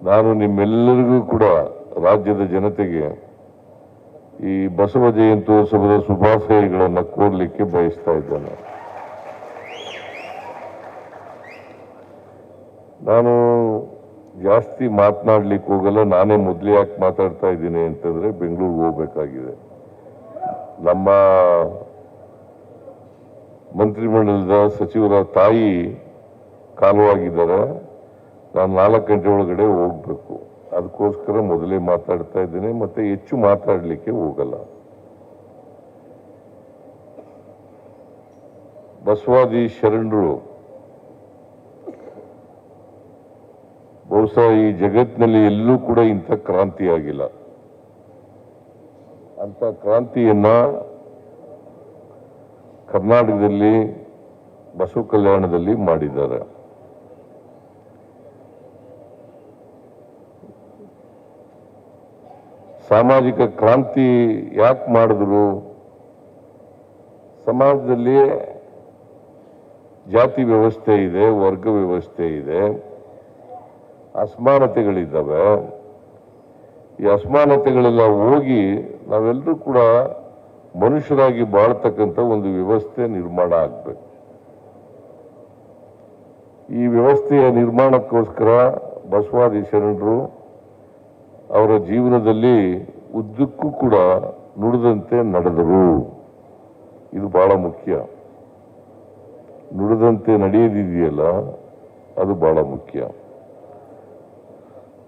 ನಾನು ನಿಮ್ಮೆಲ್ಲರಿಗೂ ಕೂಡ ರಾಜ್ಯದ ಜನತೆಗೆ ಈ ಬಸವ ಜಯಂತ್ಯೋತ್ಸವದ ಶುಭಾಶಯಗಳನ್ನು ಕೋರ್ಲಿಕ್ಕೆ ಬಯಸ್ತಾ ಇದ್ದೇನೆ. ನಾನು ಜಾಸ್ತಿ ಮಾತನಾಡ್ಲಿಕ್ಕೆ ಹೋಗಲ್ಲ, ನಾನೇ ಮೊದಲು ಯಾಕೆ ಮಾತಾಡ್ತಾ ಇದ್ದೀನಿ ಅಂತಂದ್ರೆ ಬೆಂಗಳೂರಿಗೆ ಹೋಗ್ಬೇಕಾಗಿದೆ. ನಮ್ಮ ಮಂತ್ರಿಮಂಡಲದ ಸಚಿವರ ತಾಯಿ ಕಾಲವಾಗಿದ್ದಾರೆ. ನಾನು ನಾಲ್ಕು ಗಂಟೆ ಒಳಗಡೆ ಹೋಗ್ಬೇಕು. ಅದಕ್ಕೋಸ್ಕರ ಮೊದಲೇ ಮಾತಾಡ್ತಾ ಇದ್ದೇನೆ, ಮತ್ತೆ ಹೆಚ್ಚು ಮಾತಾಡಲಿಕ್ಕೆ ಹೋಗಲ್ಲ. ಬಸವಾದಿ ಶರಣರು, ಬಹುಶಃ ಈ ಜಗತ್ತಿನಲ್ಲಿ ಎಲ್ಲೂ ಕೂಡ ಇಂಥ ಕ್ರಾಂತಿ ಆಗಿಲ್ಲ. ಅಂತ ಕ್ರಾಂತಿಯನ್ನ ಕರ್ನಾಟಕದಲ್ಲಿ, ಬಸವ ಕಲ್ಯಾಣದಲ್ಲಿ ಮಾಡಿದ್ದಾರೆ. ಸಾಮಾಜಿಕ ಕ್ರಾಂತಿ ಯಾಕೆ ಮಾಡಿದ್ರು? ಸಮಾಜದಲ್ಲಿ ಜಾತಿ ವ್ಯವಸ್ಥೆ ಇದೆ, ವರ್ಗ ವ್ಯವಸ್ಥೆ ಇದೆ, ಅಸಮಾನತೆಗಳಿದ್ದಾವೆ. ಈ ಅಸಮಾನತೆಗಳೆಲ್ಲ ಹೋಗಿ ನಾವೆಲ್ಲರೂ ಕೂಡ ಮನುಷ್ಯರಾಗಿ ಬಾಳ್ತಕ್ಕಂಥ ಒಂದು ವ್ಯವಸ್ಥೆ ನಿರ್ಮಾಣ ಆಗ್ಬೇಕು. ಈ ವ್ಯವಸ್ಥೆಯ ನಿರ್ಮಾಣಕ್ಕೋಸ್ಕರ ಬಸವಾದಿ ಶರಣರು ಅವರ ಜೀವನದಲ್ಲಿ ಉದ್ದಕ್ಕೂ ಕೂಡ ನುಡಿದಂತೆ ನಡೆದರು. ಇದು ಬಹಳ ಮುಖ್ಯ. ನುಡಿದಂತೆ ನಡೆಯದಿದೆಯಲ್ಲ, ಅದು ಬಹಳ ಮುಖ್ಯ.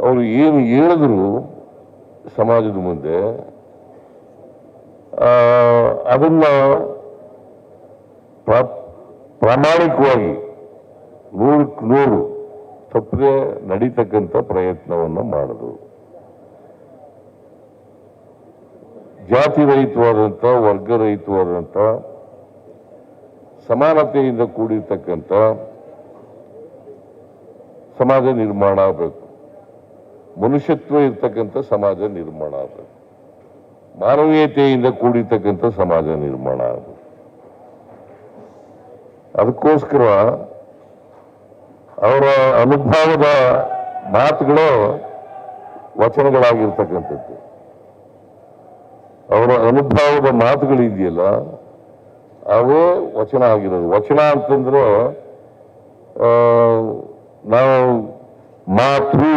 ಅವರು ಏನು ಹೇಳಿದ್ರು ಸಮಾಜದ ಮುಂದೆ ಅದನ್ನ ಪ್ರಾ- ಪ್ರಾಮಾಣಿಕವಾಗಿ ನೂರಕ್ಕೆ ನೂರು ತಪ್ಪದೆ ನಡೀತಕ್ಕಂಥ ಪ್ರಯತ್ನವನ್ನು ಮಾಡಿದ್ರು. ಜಾತಿ ರಹಿತವಾದಂಥ ವರ್ಗ ರಹಿತವಾದಂಥ ಸಮಾನತೆಯಿಂದ ಕೂಡಿರ್ತಕ್ಕಂಥ ಸಮಾಜ ನಿರ್ಮಾಣ ಆಗಬೇಕು. ಮನುಷ್ಯತ್ವ ಇರ್ತಕ್ಕಂಥ ಸಮಾಜ ನಿರ್ಮಾಣ ಆಗಬೇಕು. ಮಾನವೀಯತೆಯಿಂದ ಕೂಡಿರ್ತಕ್ಕಂಥ ಸಮಾಜ ನಿರ್ಮಾಣ ಆಗಬೇಕು. ಅದಕ್ಕೋಸ್ಕರ ಅವರ ಅನುಭವದ ಮಾತುಗಳು, ವಚನಗಳಾಗಿರ್ತಕ್ಕಂಥದ್ದು. ಅವರ ಅನುಭವದ ಮಾತುಗಳಿದೆಯಲ್ಲ, ಅವೇ ವಚನ ಆಗಿರೋದು. ವಚನ ಅಂತಂದ್ರೆ ನಾವು ಮಾತು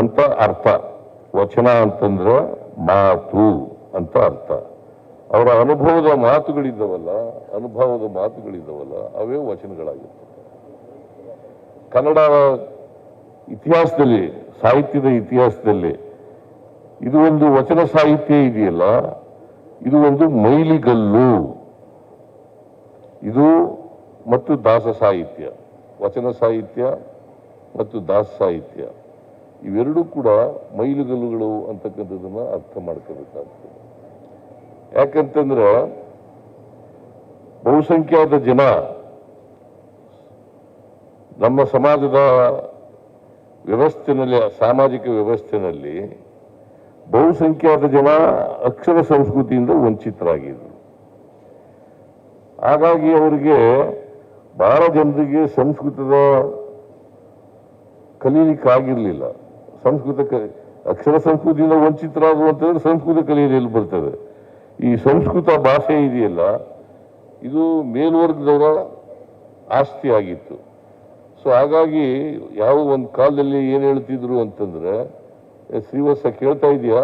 ಅಂತ ಅರ್ಥ. ವಚನ ಅಂತಂದ್ರೆ ಮಾತು ಅಂತ ಅರ್ಥ. ಅವರ ಅನುಭವದ ಮಾತುಗಳಿದ್ದಾವಲ್ಲ ಅನುಭವದ ಮಾತುಗಳಿದ್ದಾವಲ್ಲ, ಅವೇ ವಚನಗಳಾಗಿರ್ತವೆ. ಕನ್ನಡ ಇತಿಹಾಸದಲ್ಲಿ, ಸಾಹಿತ್ಯದ ಇತಿಹಾಸದಲ್ಲಿ ಇದು ಒಂದು ವಚನ ಸಾಹಿತ್ಯ ಇದೆಯಲ್ಲ ಇದು ಒಂದು ಮೈಲಿಗಲ್ಲು. ಇದು ಮತ್ತು ದಾಸ ಸಾಹಿತ್ಯ. ವಚನ ಸಾಹಿತ್ಯ ಮತ್ತು ದಾಸ ಸಾಹಿತ್ಯ. ಇವೆರಡೂ ಕೂಡ ಮೈಲಿಗಲ್ಲುಗಳು ಅಂತಕ್ಕಂಥದ್ದನ್ನ ಅರ್ಥ ಮಾಡ್ಕೋಬೇಕಾಗ್ತದೆ. ಯಾಕಂತಂದ್ರೆ ಬಹುಸಂಖ್ಯಾತ ಜನ ನಮ್ಮ ಸಮಾಜದ ವ್ಯವಸ್ಥೆನಲ್ಲಿ, ಸಾಮಾಜಿಕ ವ್ಯವಸ್ಥೆನಲ್ಲಿ ಬಹುಸಂಖ್ಯಾತ ಜನ ಅಕ್ಷರ ಸಂಸ್ಕೃತಿಯಿಂದ ವಂಚಿತರಾಗಿದ್ರು. ಹಾಗಾಗಿ ಅವರಿಗೆ ಬಹಳ ಜನರಿಗೆ ಸಂಸ್ಕೃತದ ಕಲೀಲಿಕ್ಕಾಗಿರಲಿಲ್ಲ ಸಂಸ್ಕೃತ ಅಕ್ಷರ ಸಂಸ್ಕೃತಿಯಿಂದ ವಂಚಿತರಾಗುವಂಥದ್ದು ಸಂಸ್ಕೃತ ಕಲಿಯಲು ಎಲ್ಲಿ ಬರ್ತದೆ. ಈ ಸಂಸ್ಕೃತ ಭಾಷೆ ಇದೆಯಲ್ಲ, ಇದು ಮೇಲ್ವರ್ಗದವರ ಆಸ್ತಿ ಆಗಿತ್ತು. ಸೊ ಹಾಗಾಗಿ ಯಾವ ಒಂದು ಕಾಲದಲ್ಲಿ ಏನು ಹೇಳ್ತಿದ್ರು ಅಂತಂದ್ರೆ ಶ್ರೀವತ್ಸ ಕೇಳ್ತಾ ಇದೆಯಾ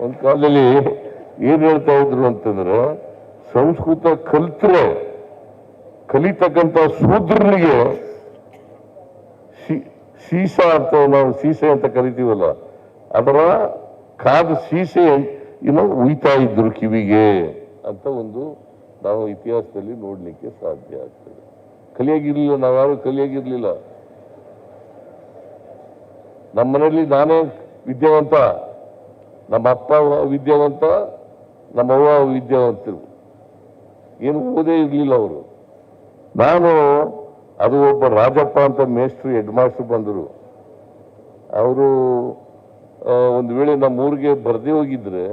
ಒಂದ್ ಕಾಲದಲ್ಲಿ ಏನ್ ಹೇಳ್ತಾ ಇದ್ರು ಅಂತಂದ್ರೆ ಸಂಸ್ಕೃತ ಕಲ್ತ್ರೆ ಕಲಿತಕ್ಕಂತ ಶೂದ್ರನಿಗೆ ಸೀಸ ಅಂತ ನಾವು ಸೀಸೆ ಅಂತ ಕರಿತೀವಲ್ಲ ಅದರ ಕಾದ ಸೀಸೆ ಇನ್ನು ಉಯ್ತಾ ಇದ್ರು ಕಿವಿಗೆ ಅಂತ ಒಂದು ನಾವು ಇತಿಹಾಸದಲ್ಲಿ ನೋಡ್ಲಿಕ್ಕೆ ಸಾಧ್ಯ ಆಗ್ತದೆ ಕಲಿಯಾಗಿರ್ಲಿಲ್ಲ, ನಾವ್ಯಾರು ಕಲಿಯಾಗಿರ್ಲಿಲ್ಲ. ನಮ್ಮ ಮನೆಯಲ್ಲಿ ನಾನೇ ವಿದ್ಯಾವಂತ, ನಮ್ಮ ಅಪ್ಪ ವಿದ್ಯಾವಂತ ನಮ್ಮವ್ವ ವಿದ್ಯಾವಂತರು. ಏನು ಓದೇ ಇರಲಿಲ್ಲ ಅವರು. ನಾನು, ಅದು ಒಬ್ಬ ರಾಜಪ್ಪ ಅಂತ ಮೇಸ್ಟ್ರು ಹೆಡ್ ಮಾಸ್ಟರ್ ಬಂದರು. ಅವರು ಒಂದು ವೇಳೆ ನಮ್ಮ ಊರಿಗೆ ಬರದೇ ಹೋಗಿದ್ರೆ,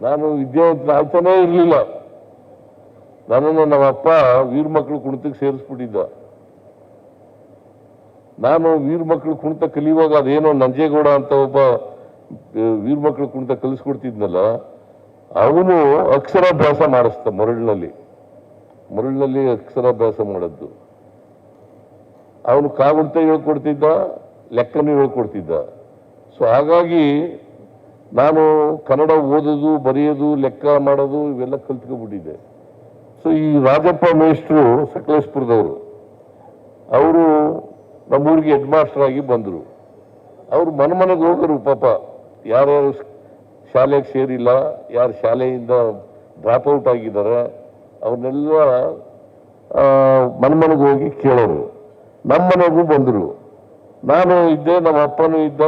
ನಾನು ವಿದ್ಯಾವಂತನ ಆಯ್ತಾನೇ ಇರಲಿಲ್ಲ. ನನ್ನನ್ನು ನಮ್ಮ ಅಪ್ಪ ವೀರ ಮಕ್ಕಳು ಕುಣಿತಕ್ಕೆ ಸೇರಿಸ್ಬಿಟ್ಟಿದ್ದ. ನಾನು ವೀರ ಮಕ್ಕಳು ಕುಣಿತ ಕಲಿಯುವಾಗ ಅದೇನೋ ನಂಜೇಗೌಡ ಅಂತ ಒಬ್ಬ ವೀರ ಮಕ್ಕಳು ಕುಣಿತ ಕಲಿಸ್ಕೊಡ್ತಿದ್ನಲ್ಲ, ಅವನು ಅಕ್ಷರಾಭ್ಯಾಸ ಮಾಡಿಸ್ತ ಮರಳಿನಲ್ಲಿ. ಮರಳಿನಲ್ಲಿ ಅಕ್ಷರಾಭ್ಯಾಸ ಮಾಡದ್ದು. ಅವನು ಕಾಗುಣಿತ ಹೇಳ್ಕೊಡ್ತಿದ್ದ, ಲೆಕ್ಕನೂ ಹೇಳ್ಕೊಡ್ತಿದ್ದ. ಸೊ ಹಾಗಾಗಿ ನಾನು ಕನ್ನಡ ಓದೋದು, ಬರೆಯೋದು, ಲೆಕ್ಕ ಮಾಡೋದು ಇವೆಲ್ಲ ಕಲ್ತ್ಕೊಬಿಟ್ಟಿದ್ದೆ. ಸೊ ಈ ರಾಜಪ್ಪ ಮೇಷ್ಟ್ರು ಸಕಲೇಶ್ಪುರದವರು, ಅವರು ನಮ್ಮೂರಿಗೆ ಹೆಡ್ ಮಾಸ್ಟರ್ ಆಗಿ ಬಂದರು. ಅವರು ಮನೆ ಮನೆಗೆ ಹೋಗರು ಪಾಪ. ಯಾರ್ಯಾರು ಶಾಲೆಗೆ ಸೇರಿಲ್ಲ, ಯಾರು ಶಾಲೆಯಿಂದ ಡ್ರಾಪ್ ಔಟ್ ಆಗಿದ್ದಾರೆ ಅವ್ರನ್ನೆಲ್ಲ ಮನೆ ಮನೆಗೆ ಹೋಗಿ ಕೇಳೋರು. ನಮ್ಮ ಮನೆಗೂ ಬಂದರು. ನಾನು ಇದ್ದೆ, ನಮ್ಮ ಅಪ್ಪನೂ ಇದ್ದ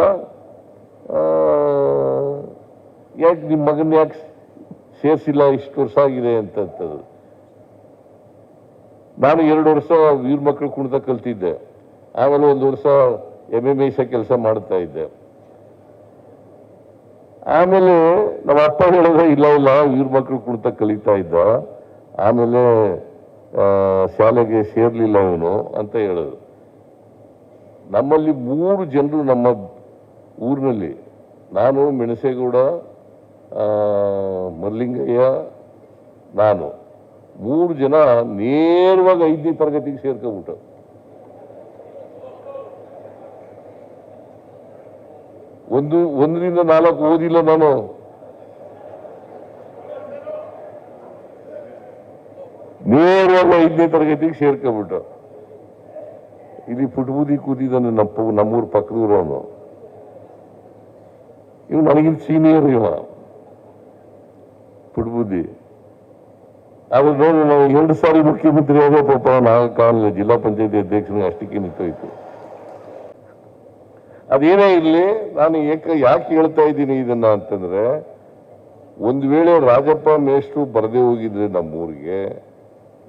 ಯಾಕೆ ನಿಮ್ಮ ಮಗನ ಯಾಕೆ ಸೇರಿಸಿಲ್ಲ, ಇಷ್ಟು ವರ್ಷ ಆಗಿದೆ ಅಂತಂತದ್ದು. ನಾನು ಎರಡು ವರ್ಷ ವೀರ ಮಕ್ಕಳು ಕುಣಿತ ಕಲ್ತಿದ್ದೆ. ಆಮೇಲೆ ಒಂದು ವರ್ಷ ಎಂ ಎಂ ಎಸ್ ಕೆಲಸ ಮಾಡ್ತಾ ಇದ್ದೆ. ಆಮೇಲೆ ನಮ್ಮ ಅಪ್ಪ ಹೇಳಿದ್ರೆ ಇಲ್ಲ ಇಲ್ಲ ವೀರ ಮಕ್ಕಳು ಕುಣಿತ ಕಲಿತಾ ಇದ್ದ. ಆಮೇಲೆ ಶಾಲೆಗೆ ಸೇರ್ಲಿಲ್ಲ ಅವನು ಅಂತ ಹೇಳೋದು. ನಮ್ಮಲ್ಲಿ ಮೂರು ಜನರು ನಮ್ಮ ಊರಿನಲ್ಲಿ. ನಾನು ಮೆಣಸೇಗೌಡ ಮಲ್ಲಿಂಗಯ್ಯ, ನಾನು. ಮೂರು ಜನ ನೇರವಾಗಿ ಐದನೇ ತರಗತಿಗೆ ಸೇರ್ಕೊಂಡ್ಬಿಟ್ಟು ಒಂದು, ಒಂದರಿಂದ ನಾಲ್ಕು ಓದಿಲ್ಲ ನಾನು. ನೇರವಾಗಿ ಐದನೇ ತರಗತಿಗೆ ಸೇರ್ಕೊಂಡ್ಬಿಟ್ಟು ಇಲ್ಲಿ ಪುಟ್ಬೂದಿ ಕೂದಿದ್ದಾನೆ ನಮ್ಮ ನಮ್ಮೂರು ಪಕ್ಕದೂರು ಅವನು. ಇವ್ ನನಗಿಂತ ಸೀನಿಯರ್ ಇವ. ಪುಟ್ಬುದ್ಧಿ. ನೋಡಿ ನಾವು ಎರಡು ಸಾರಿ ಮುಖ್ಯಮಂತ್ರಿ ಹೋಗೋ ಪಾಪ ನಾ ಕಾಲ ಜಿಲ್ಲಾ ಪಂಚಾಯತಿ ಅಧ್ಯಕ್ಷನಿಗೆ ಅಷ್ಟಕ್ಕೆ ನಿಂತೋಯ್ತು. ಅದೇನೇ ಇರಲಿ, ನಾನು ಏಕ ಯಾಕೆ ಹೇಳ್ತಾ ಇದ್ದೀನಿ ಇದನ್ನ ಅಂತಂದ್ರೆ, ಒಂದು ವೇಳೆ ರಾಜಪ್ಪ ಮೇಷ್ಟ್ರು ಬರದೇ ಹೋಗಿದ್ರೆ ನಮ್ಮೂರಿಗೆ,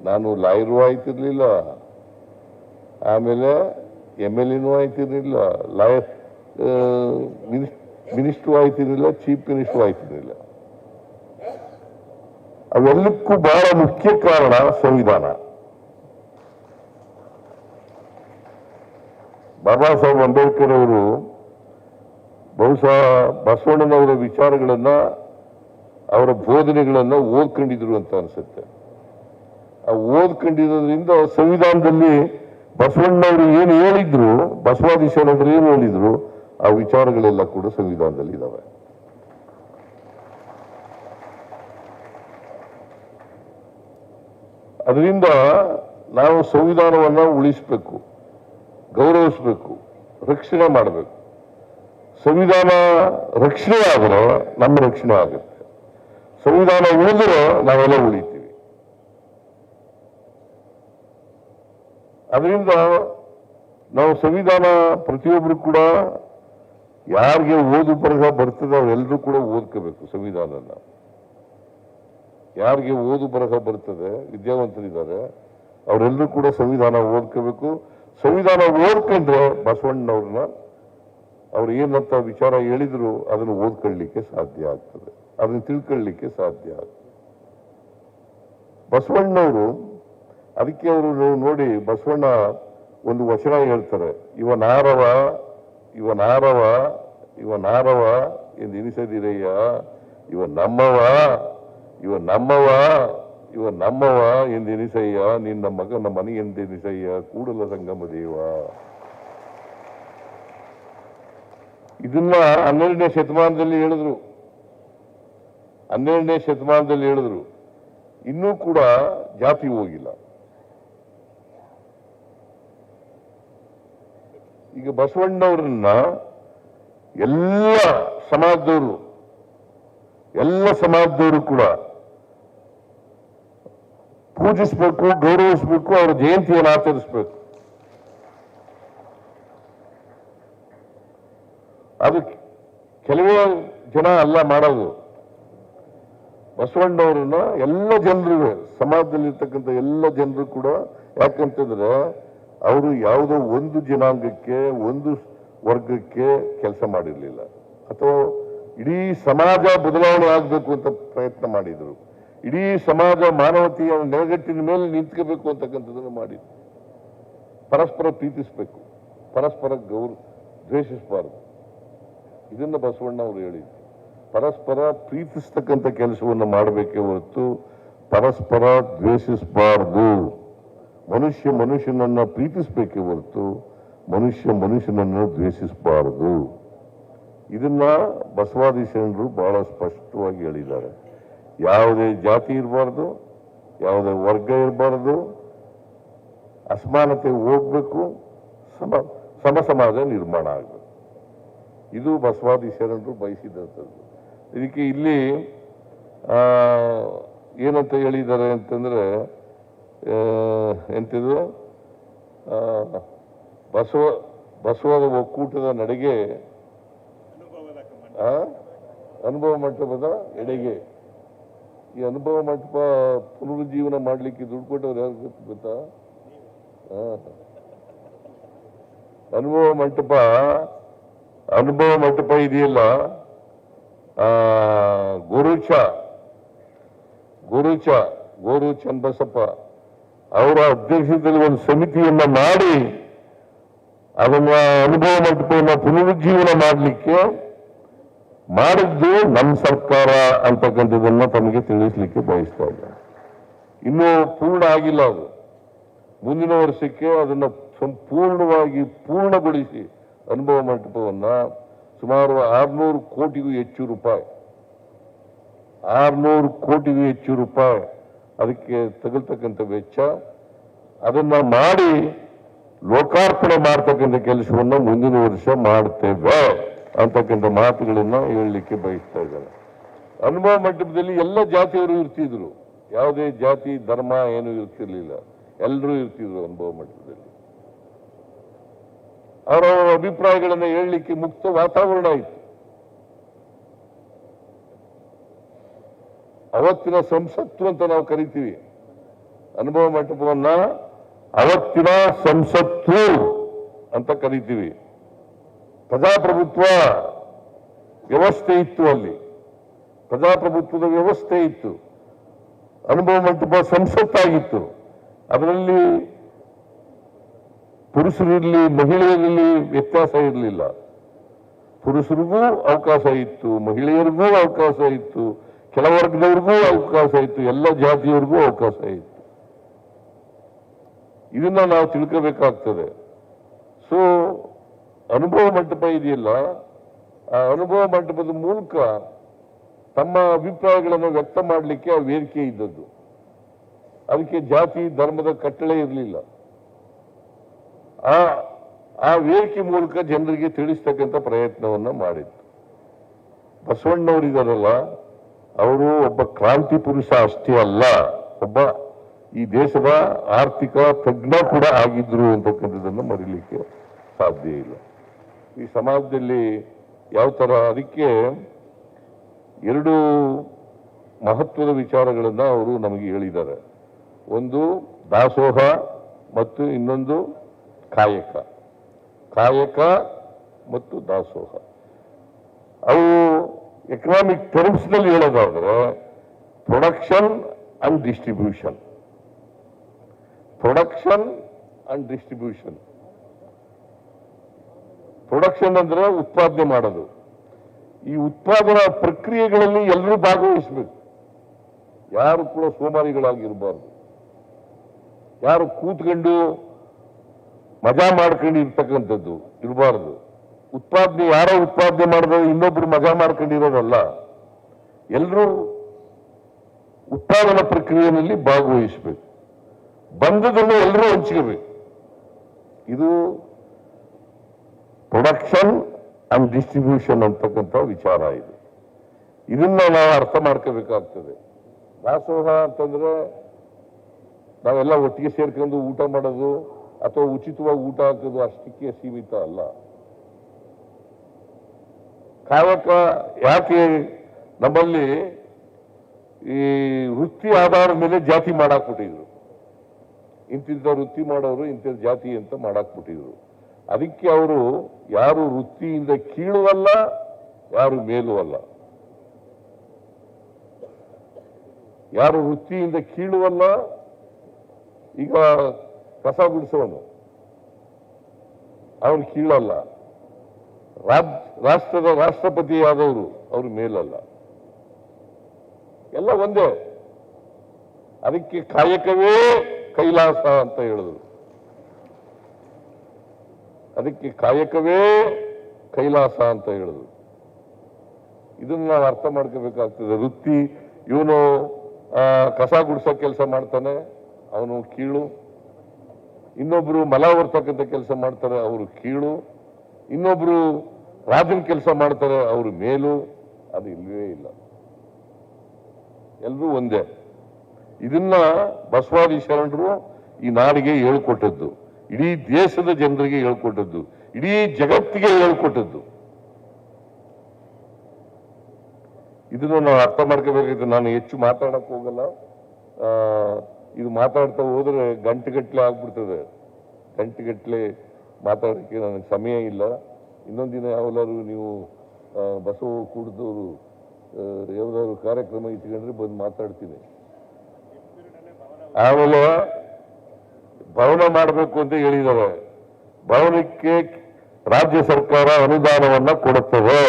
ನಾನು ಲಾಯರು ಆಯ್ತಿರ್ಲಿಲ್ಲ. ಆಮೇಲೆ ಎಂ ಎಲ್ ಎನೂ ಆಯ್ತಿರ್ಲಿಲ್ಲ. ಲಾಯರ್ ಮಿನಿಸ್ಟ್ರು ಆಯ್ತಿರ್ಲಿಲ್ಲ, ಚೀಫ್ ಮಿನಿಸ್ಟ್ರು ಆಯ್ತಿರ್ಲಿಲ್ಲ. ಅವೆಲ್ಲಕ್ಕೂ ಬಹಳ ಮುಖ್ಯ ಕಾರಣ ಸಂವಿಧಾನ. ಬಾಬಾ ಸಾಹೇಬ್ ಅಂಬೇಡ್ಕರ್ ಅವರು ಬಹುಶಃ ಬಸವಣ್ಣನವರ ವಿಚಾರಗಳನ್ನ ಅವರ ಬೋಧನೆಗಳನ್ನ ಓದ್ಕೊಂಡಿದ್ರು ಅಂತ ಅನ್ಸುತ್ತೆ. ಆ ಓದ್ಕೊಂಡಿರೋದ್ರಿಂದ ಸಂವಿಧಾನದಲ್ಲಿ ಬಸವಣ್ಣವರು ಏನು ಹೇಳಿದ್ರು ಬಸವಾದೀಶನವರು ಏನು ಹೇಳಿದ್ರು, ಆ ವಿಚಾರಗಳೆಲ್ಲ ಕೂಡ ಸಂವಿಧಾನದಲ್ಲಿ ಇದಾವೆ. ಅದರಿಂದ ನಾವು ಸಂವಿಧಾನವನ್ನ ಉಳಿಸಬೇಕು, ಗೌರವಿಸಬೇಕು, ರಕ್ಷಣೆ ಮಾಡಬೇಕು. ಸಂವಿಧಾನ ರಕ್ಷಣೆ ಆದರೆ ನಮ್ಮ ರಕ್ಷಣೆ ಆಗುತ್ತೆ. ಸಂವಿಧಾನ ಉಳಿದ್ರೆ ನಾವೆಲ್ಲ ಉಳಿತೀವಿ. ಅದರಿಂದ ನಾವು ಸಂವಿಧಾನ ಪ್ರತಿಯೊಬ್ಬರು ಕೂಡ ಯಾರಿಗೆ ಓದು ಬರಹ ಬರ್ತದೆ ಅವರೆಲ್ಲರೂ ಕೂಡ ಓದ್ಕೋಬೇಕು ಸಂವಿಧಾನನ. ಯಾರಿಗೆ ಓದು ಬರಹ ಬರ್ತದೆ, ವಿದ್ಯಾವಂತರಿದ್ದಾರೆ, ಅವರೆಲ್ಲರೂ ಕೂಡ ಸಂವಿಧಾನ ಓದ್ಕೋಬೇಕು. ಸಂವಿಧಾನ ಓದ್ಕೊಂಡ್ರೆ ಬಸವಣ್ಣವ್ರನ್ನ ಅವ್ರು ಏನಂತ ವಿಚಾರ ಹೇಳಿದ್ರು, ಅದನ್ನು ಓದ್ಕೊಳ್ಳಿಕ್ಕೆ ಸಾಧ್ಯ ಆಗ್ತದೆ. ಅದನ್ನು ತಿಳ್ಕೊಳ್ಳಿಕ್ಕೆ ಸಾಧ್ಯ ಆಗ್ತದೆ. ಬಸವಣ್ಣವರು, ಅದಕ್ಕೆ ಅವರು ನೋಡಿ, ಬಸವಣ್ಣ ಒಂದು ವಚನ ಹೇಳ್ತಾರೆ, ಇವ ನಾರವ ಇವ ನಾರವ ಇವ ನಾರವ ಎಂದು ಎನಿಸದಿರಯ್ಯ, ಇವ ನಮ್ಮವ ಇವ ನಮ್ಮವ ಇವ ನಮ್ಮವ ಎಂದೆನಿಸಯ್ಯ ನಿನ್ನ ಮಗನ ಮನೆ ಎಂದೆನಿಸಯ್ಯ ಕೂಡಲ ಸಂಗಮ ದೇವ. ಇದನ್ನ ಹನ್ನೆರಡನೇ ಶತಮಾನದಲ್ಲಿ ಹೇಳಿದ್ರು. ಹನ್ನೆರಡನೇ ಶತಮಾನದಲ್ಲಿ ಹೇಳಿದ್ರು. ಇನ್ನೂ ಕೂಡ ಜಾತಿ ಹೋಗಿಲ್ಲ. ಈಗ ಬಸವಣ್ಣವ್ರನ್ನ ಎಲ್ಲ ಸಮಾಜದವರು ಎಲ್ಲ ಸಮಾಜದವರು ಕೂಡ ಪೂಜಿಸ್ಬೇಕು, ಗೌರವಿಸ್ಬೇಕು, ಅವರ ಜಯಂತಿಯನ್ನು ಆಚರಿಸ್ಬೇಕು. ಅದು ಕೆಲವೇ ಜನ ಅಲ್ಲ ಮಾಡೋದು. ಬಸವಣ್ಣವ್ರನ್ನ ಎಲ್ಲ ಜನರು ಸಮಾಜದಲ್ಲಿರ್ತಕ್ಕಂಥ ಎಲ್ಲ ಜನರು ಕೂಡ, ಯಾಕಂತಂದ್ರೆ ಅವರು ಯಾವುದೋ ಒಂದು ಜನಾಂಗಕ್ಕೆ, ಒಂದು ವರ್ಗಕ್ಕೆ ಕೆಲಸ ಮಾಡಿರಲಿಲ್ಲ. ಅಥವಾ ಇಡೀ ಸಮಾಜ ಬದಲಾವಣೆ ಆಗಬೇಕು ಅಂತ ಪ್ರಯತ್ನ ಮಾಡಿದ್ರು. ಇಡೀ ಸಮಾಜ ಮಾನವತೆಯ ನೆಲೆಗಟ್ಟಿನ ಮೇಲೆ ನಿಂತ್ಕೋಬೇಕು ಅಂತಕ್ಕಂಥದ್ದನ್ನು ಮಾಡಿದ್ರು ಪರಸ್ಪರ ಪ್ರೀತಿಸಬೇಕು. ಪರಸ್ಪರ ಗೌರವ ದ್ವೇಷಿಸಬಾರದು. ಇದನ್ನ ಬಸವಣ್ಣ ಅವರು ಹೇಳಿದ್ರು. ಪರಸ್ಪರ ಪ್ರೀತಿಸ್ತಕ್ಕಂಥ ಕೆಲಸವನ್ನು ಮಾಡಬೇಕೇ ಹೊರತು ಪರಸ್ಪರ ದ್ವೇಷಿಸಬಾರದು. ಮನುಷ್ಯ ಮನುಷ್ಯನನ್ನ ಪ್ರೀತಿಸಬೇಕೇ ಹೊರತು ಮನುಷ್ಯ ಮನುಷ್ಯನನ್ನು ದ್ವೇಷಿಸಬಾರದು. ಇದನ್ನ ಬಸವಾದಿ ಶರಣರು ಬಹಳ ಸ್ಪಷ್ಟವಾಗಿ ಹೇಳಿದ್ದಾರೆ. ಯಾವುದೇ ಜಾತಿ ಇರಬಾರ್ದು, ಯಾವುದೇ ವರ್ಗ ಇರಬಾರ್ದು, ಅಸಮಾನತೆ ಹೋಗ್ಬೇಕು, ಸಮ ಸಮ ಸಮಾಜ ನಿರ್ಮಾಣ ಆಗಬೇಕು ಇದು ಬಸವಾದಿ ಶರಣರು ಬಯಸಿದಂಥದ್ದು ಇದಕ್ಕೆ ಇಲ್ಲಿ ಏನಂತ ಹೇಳಿದ್ದಾರೆ ಅಂತಂದರೆ ಎಂತಿದ್ರು ಬಸವ ಬಸವದ ಒಕ್ಕೂಟದ ನಡೆಗೆ? ಅನುಭವ ಮಂಟಪದ ಎಡೆಗೆ ಈ ಅನುಭವ ಮಂಟಪ ಪುನರುಜ್ಜೀವನ ಮಾಡ್ಲಿಕ್ಕೆ ದುಡ್ಡು ಕೊಟ್ಟವ್ರು ಯಾರು ಗೊತ್ತು ಅನುಭವ ಮಂಟಪ ಅನುಭವ ಮಂಟಪ ಇದೆಯಲ್ಲ ಗುರುಚ ಗುರುಚ ಗೋರು ಚನ್ನಬಸಪ್ಪ ಅವರ ಅಧ್ಯಕ್ಷತೆಯಲ್ಲಿ ಒಂದು ಸಮಿತಿಯನ್ನ ಮಾಡಿ, ಅದನ್ನ ಅನುಭವ ಮಂಟಪವನ್ನು ಪುನರುಜ್ಜೀವನ ಮಾಡಲಿಕ್ಕೆ ಮಾಡಿದ್ದು ನಮ್ಮ ಸರ್ಕಾರ ಅಂತಕ್ಕಂಥದ್ದನ್ನ ತಮಗೆ ತಿಳಿಸ್ಲಿಕ್ಕೆ ಬಯಸ್ತಾ ಇದ್ದಾರೆ ಇನ್ನೂ ಪೂರ್ಣ ಆಗಿಲ್ಲ ಅದು. ಮುಂದಿನ ವರ್ಷಕ್ಕೆ ಅದನ್ನು ಸಂಪೂರ್ಣವಾಗಿ ಪೂರ್ಣಗೊಳಿಸಿ ಅನುಭವ ಮಂಟಪವನ್ನ ಸುಮಾರು ಆರ್ನೂರು ಕೋಟಿಗೂ ಹೆಚ್ಚು ರೂಪಾಯಿ, ಆರ್ನೂರು ಕೋಟಿಗೂ ಹೆಚ್ಚು ರೂಪಾಯಿ ಅದಕ್ಕೆ ತಗಲ್ತಕ್ಕಂಥ ವೆಚ್ಚ, ಅದನ್ನ ಮಾಡಿ ಲೋಕಾರ್ಪಣೆ ಮಾಡ್ತಕ್ಕಂಥ ಕೆಲಸವನ್ನು ಮುಂದಿನ ವರ್ಷ ಮಾಡ್ತೇವೆ. ಅಂತಕ್ಕಂಥ ಮಾತುಗಳನ್ನ ಹೇಳಲಿಕ್ಕೆ ಬಯಸ್ತಾ ಇದ್ದಾರೆ. ಅನುಭವ ಮಂಟಪದಲ್ಲಿ ಎಲ್ಲ ಜಾತಿಯವರು ಇರ್ತಿದ್ರು. ಯಾವುದೇ ಜಾತಿ, ಧರ್ಮ ಏನು ಇರ್ತಿರ್ಲಿಲ್ಲ. ಎಲ್ಲರೂ ಇರ್ತಿದ್ರು ಅನುಭವ ಮಂಟಪದಲ್ಲಿ. ಅವರ ಅಭಿಪ್ರಾಯಗಳನ್ನ ಹೇಳಲಿಕ್ಕೆ ಮುಕ್ತ ವಾತಾವರಣ ಇತ್ತು. ಅವತ್ತಿನ ಸಂಸತ್ತು ಅಂತ ನಾವು ಕರಿತೀವಿ. ಅನುಭವ ಮಂಟಪವನ್ನ ಅವತ್ತಿನ ಸಂಸತ್ತು ಅಂತ ಕರಿತೀವಿ. ಪ್ರಜಾಪ್ರಭುತ್ವ ವ್ಯವಸ್ಥೆ ಇತ್ತು ಅಲ್ಲಿ. ಪ್ರಜಾಪ್ರಭುತ್ವದ ವ್ಯವಸ್ಥೆ ಇತ್ತು. ಅನುಭವ ಮಂಟಪ ಸಂಸತ್ತಾಗಿತ್ತು. ಅದರಲ್ಲಿ ಪುರುಷರಿರಲಿ ಮಹಿಳೆಯರಲ್ಲಿ ವ್ಯತ್ಯಾಸ ಇರಲಿಲ್ಲ. ಪುರುಷರಿಗೂ ಅವಕಾಶ ಇತ್ತು, ಮಹಿಳೆಯರಿಗೂ ಅವಕಾಶ ಇತ್ತು, ಕೆಲ ವರ್ಗದವ್ರಿಗೂ ಅವಕಾಶ ಇತ್ತು, ಎಲ್ಲ ಜಾತಿಯವರಿಗೂ ಅವಕಾಶ ಇತ್ತು. ಇದನ್ನ ನಾವು ತಿಳ್ಕೋಬೇಕಾಗ್ತದೆ. ಸೊ ಅನುಭವ ಮಂಟಪ ಇದೆಯಲ್ಲ, ಆ ಅನುಭವ ಮಂಟಪದ ಮೂಲಕ ತಮ್ಮ ಅಭಿಪ್ರಾಯಗಳನ್ನು ವ್ಯಕ್ತ ಮಾಡಲಿಕ್ಕೆ ಆ ವೇದಿಕೆ ಇದ್ದದ್ದು. ಅದಕ್ಕೆ ಜಾತಿ, ಧರ್ಮದ ಕಟ್ಟಳೆ ಇರಲಿಲ್ಲ. ಆ ಆ ವೇದಿಕೆ ಮೂಲಕ ಜನರಿಗೆ ತಿಳಿಸ್ತಕ್ಕಂಥ ಪ್ರಯತ್ನವನ್ನ ಮಾಡಿತ್ತು ಬಸವಣ್ಣವರಿದಾರಲ್ಲ ಅವರು ಒಬ್ಬ ಕ್ರಾಂತಿ ಪುರುಷ ಅಷ್ಟೇ ಅಲ್ಲ, ಒಬ್ಬ ಈ ದೇಶದ ಆರ್ಥಿಕ ತಜ್ಞ ಕೂಡ ಆಗಿದ್ರು ಅಂತಕ್ಕಂಥದ್ದನ್ನು ಮರಿಲಿಕ್ಕೆ ಸಾಧ್ಯ ಇಲ್ಲ. ಈ ಸಮಾಜದಲ್ಲಿ ಯಾವ ಥರ ಅದಕ್ಕೆ ಎರಡು ಮಹತ್ವದ ವಿಚಾರಗಳನ್ನು ಅವರು ನಮಗೆ ಹೇಳಿದ್ದಾರೆ. ಒಂದು ದಾಸೋಹ ಮತ್ತು ಇನ್ನೊಂದು ಕಾಯಕ. ಕಾಯಕ ಮತ್ತು ದಾಸೋಹ. ಅವು ಎಕನಾಮಿಕ್ ಟರ್ಮ್ಸ್ನಲ್ಲಿ ಹೇಳೋದಾದ್ರೆ production and distribution production and distribution production ಅಂದ್ರೆ ಉತ್ಪಾದನೆ ಮಾಡೋದು. ಈ ಉತ್ಪಾದನಾ ಪ್ರಕ್ರಿಯೆಗಳಲ್ಲಿ ಎಲ್ಲರೂ ಭಾಗವಹಿಸಬೇಕು. ಯಾರು ಕೂಡ ಸೋಮಾರಿಗಳಾಗಿರಬಾರ್ದು. ಯಾರು ಕೂತ್ಕೊಂಡು ಮಜಾ ಮಾಡ್ಕೊಂಡು ಇರ್ತಕ್ಕಂಥದ್ದು ಇರಬಾರ್ದು. ಉತ್ಪಾದನೆ, ಯಾರೋ ಉತ್ಪಾದನೆ ಮಾಡಿದ್ರೆ ಇನ್ನೊಬ್ರು ಮಜಾ ಮಾಡ್ಕೊಂಡಿರೋದಲ್ಲ. ಎಲ್ಲರೂ ಉತ್ಪಾದನಾ ಪ್ರಕ್ರಿಯೆಯಲ್ಲಿ ಭಾಗವಹಿಸಬೇಕು. ಬಂದದನ್ನು ಎಲ್ಲರೂ ಹಂಚ್ಕೋಬೇಕು. ಇದು ಪ್ರೊಡಕ್ಷನ್ ಅಂಡ್ ಡಿಸ್ಟ್ರಿಬ್ಯೂಷನ್ ಅಂತಕ್ಕಂಥ ವಿಚಾರ ಇದು. ಇದನ್ನ ನಾವು ಅರ್ಥ ಮಾಡ್ಕೋಬೇಕಾಗ್ತದೆ. ದಾಸೋಹ ಅಂತಂದ್ರೆ ನಾವೆಲ್ಲ ಒಟ್ಟಿಗೆ ಸೇರ್ಕೊಂಡು ಊಟ ಮಾಡೋದು ಅಥವಾ ಉಚಿತವಾಗಿ ಊಟ ಹಾಕೋದು ಅಷ್ಟಕ್ಕೆ ಸೀಮಿತ ಅಲ್ಲ. ಕಾಯಕ ಯಾಕೆ ನಮ್ಮಲ್ಲಿ ಈ ವೃತ್ತಿ ಆಧಾರದ ಮೇಲೆ ಜಾತಿ ಮಾಡಾಕ್ಬಿಟ್ಟಿದ್ರು. ಇಂತಿಂಥ ವೃತ್ತಿ ಮಾಡೋರು ಇಂಥ ಜಾತಿ ಅಂತ ಮಾಡಾಕ್ಬಿಟ್ಟಿದ್ರು. ಅದಕ್ಕೆ ಅವರು ಯಾರು ವೃತ್ತಿಯಿಂದ ಕೀಳು ಅಲ್ಲ ಯಾರು ಮೇಲುವಲ್ಲ. ಯಾರು ವೃತ್ತಿಯಿಂದ ಕೀಳು ಅಲ್ಲ ಈಗ ಕಸ ಗುಡಿಸೋನು ಅವನು ಕೀಳಲ್ಲ. ರಾಜ್, ರಾಷ್ಟ್ರದ ರಾಷ್ಟ್ರಪತಿಯಾದವರು ಅವರು ಮೇಲಲ್ಲ. ಎಲ್ಲ ಒಂದೇ. ಅದಕ್ಕೆ ಕಾಯಕವೇ ಕೈಲಾಸ ಅಂತ ಹೇಳಿದ್ರು. ಅದಕ್ಕೆ ಕಾಯಕವೇ ಕೈಲಾಸ ಅಂತ ಹೇಳಿದ್ರು ಇದನ್ನ ನಾವು ಅರ್ಥ ಮಾಡ್ಕೋಬೇಕಾಗ್ತದೆ. ವೃತ್ತಿ, ಇವನು ಕಸ ಗುಡಿಸೋ ಕೆಲಸ ಮಾಡ್ತಾನೆ, ಅವನು ಕೀಳು. ಇನ್ನೊಬ್ರು ಮಲ ಹೊರ್ತಕ್ಕಂಥ ಕೆಲಸ ಮಾಡ್ತಾರೆ, ಅವರು ಕೀಳು. ಇನ್ನೊಬ್ರು ರಾಜನ ಕೆಲಸ ಮಾಡ್ತಾರೆ, ಅವರು ಮೇಲು. ಅದು ಇಲ್ಲವೇ ಇಲ್ಲ. ಎಲ್ಲರೂ ಒಂದೇ. ಇದನ್ನ ಬಸವಾದಿ ಶರಣರು ಈ ನಾಡಿಗೆ ಹೇಳ್ಕೊಟ್ಟದ್ದು. ಇಡೀ ದೇಶದ ಜನರಿಗೆ ಹೇಳ್ಕೊಟ್ಟದ್ದು, ಇಡೀ ಜಗತ್ತಿಗೆ ಹೇಳ್ಕೊಟ್ಟದ್ದು. ಇದನ್ನು ನಾವು ಅರ್ಥ ಮಾಡ್ಕೋಬೇಕಾದ್ರೆ ನಾನು ಹೆಚ್ಚು ಮಾತಾಡಕ್ ಹೋಗಲ್ಲ. ಇದು ಮಾತಾಡ್ತಾ ಹೋದ್ರೆ ಗಂಟೆಗಟ್ಟಲೆ ಆಗ್ಬಿಡ್ತದೆ. ಗಂಟೆಗಟ್ಟಲೆ ಮಾತಾಡೋಕ್ಕೆ ನನಗೆ ಸಮಯ ಇಲ್ಲ. ಇನ್ನೊಂದು ದಿನ ನೀವು ಬಸವ ಕೂಡಿದವರು ಯಾವ್ದಾದ್ರು ಕಾರ್ಯಕ್ರಮ ಇಟ್ಕೊಂಡ್ರೆ ಬಂದು ಮಾತಾಡ್ತೀನಿ. ಆಮೇಲೆ ಭವನ ಮಾಡಬೇಕು ಅಂತ ಹೇಳಿದ್ದಾರೆ ಭವನಕ್ಕೆ ರಾಜ್ಯ ಸರ್ಕಾರ ಅನುದಾನವನ್ನ ಕೊಡುತ್ತದೆ?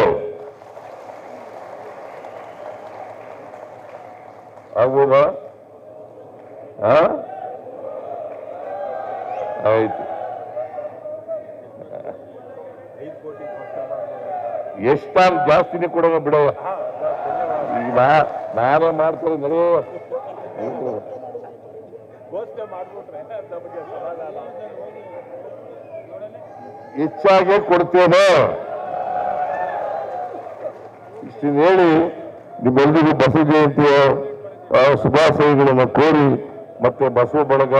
ಆಗ್ಬೋದಾ? ಆಯ್ತು. ಎಷ್ಟಾರು ಜಾಸ್ತಿನೇ ಕೊಡೋದ ಬಿಡವ ಈಗ ನಾ ನಾನೇ ಮಾಡ್ತಾರೆ ನಡೆಯೋ ಮಾಡಿಬಿಟ್ರೆ ನಮಗೆ ಸಮಾಧಾನ. ಹೆಚ್ಚಾಗೆ ಕೊಡ್ತೇನೆ. ಇಷ್ಟು ಹೇಳಿ ನಿಮ್ಮೆಲ್ಲರಿಗೂ ಬಸವ ಜಯಂತಿಯ ಶುಭಾಶಯಗಳನ್ನು ಕೋರಿ ಮತ್ತೆ ಬಸವ ಬಳಗ